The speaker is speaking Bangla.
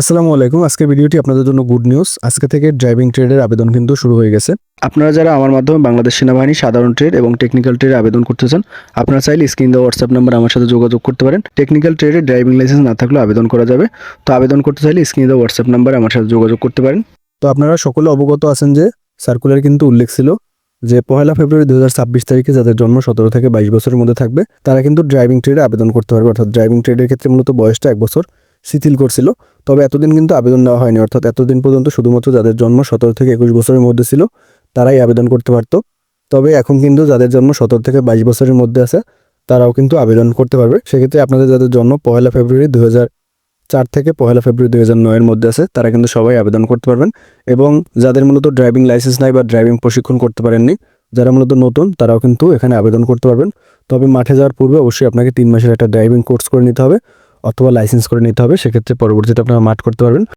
আসসালামু আলাইকুম। আজকে ভিডিওটি আপনাদের জন্য গুড নিউজ আজকে থেকে ড্রাইভিং ট্রেডের আবেদন কিন্তু শুরু হয়ে গেছে। আপনারা যারা আমার মাধ্যমে বাংলাদেশ সেনাবাহিনী সাধারণ ট্রেড এবং টেকনিক্যাল ট্রেডে আবেদন করতেছেন, আপনারা চাইলে স্ক্রিন দেওয়া হোয়াটসঅ্যাপ নাম্বার আমার সাথে যোগাযোগ করতে পারেন। টেকনিক্যাল ট্রেডে ড্রাইভিং লাইসেন্স না থাকলে আবেদন করা যাবে। তো আবেদন করতে চাইলে স্ক্রিন দেওয়া হোয়াটসঅ্যাপ নাম্বারে আমার সাথে যোগাযোগ করতে পারেন। তো আপনারা সকলে অবগত আছেন যে সার্কুলার কিন্তু উল্লেখ ছিল যে পহেলা ফেব্রুয়ারি দু হাজার ছাব্বিশ তারিখে যাদের জন্ম সতেরো থেকে বাইশ বছরের মধ্যে থাকবে, তারা কিন্তু ড্রাইভিং ট্রেডে আবেদন করতে পারবে। অর্থাৎ ড্রাইভিং ট্রেডের ক্ষেত্রে মূলত বয়সটা এক বছর। শিথিল করছিল। তবে এতদিন কিন্তু আবেদন নেওয়া হয়নি। অর্থাৎ এতদিন পর্যন্ত শুধুমাত্র যাদের জন্ম সতেরো থেকে একুশ বছরের মধ্যে ছিল, তারাই আবেদন করতে পারতো। তবে এখন কিন্তু যাদের জন্ম সতেরো থেকে বাইশ বছরের মধ্যে আছে, তারাও কিন্তু আবেদন করতে পারবে। সেক্ষেত্রে আপনাদের যাদের জন্ম পয়লা ফেব্রুয়ারি দু চার থেকে পয়লা ফেব্রুয়ারি দু হাজার নয়ের মধ্যে আছে, তারা কিন্তু সবাই আবেদন করতে পারবেন। এবং যাদের মূলত ড্রাইভিং লাইসেন্স নাই বা ড্রাইভিং প্রশিক্ষণ করতে পারেননি, যারা মূলত নতুন, তারাও কিন্তু এখানে আবেদন করতে পারবেন। তবে মাঠে যাওয়ার পূর্বে অবশ্যই আপনাকে তিন মাসের একটা ড্রাইভিং কোর্স করে নিতে হবে। অথবা লাইসেন্স করে নিতে হবে সেক্ষেত্রে পরবর্তীতে আপনারা মাঠ করতে পারবেন।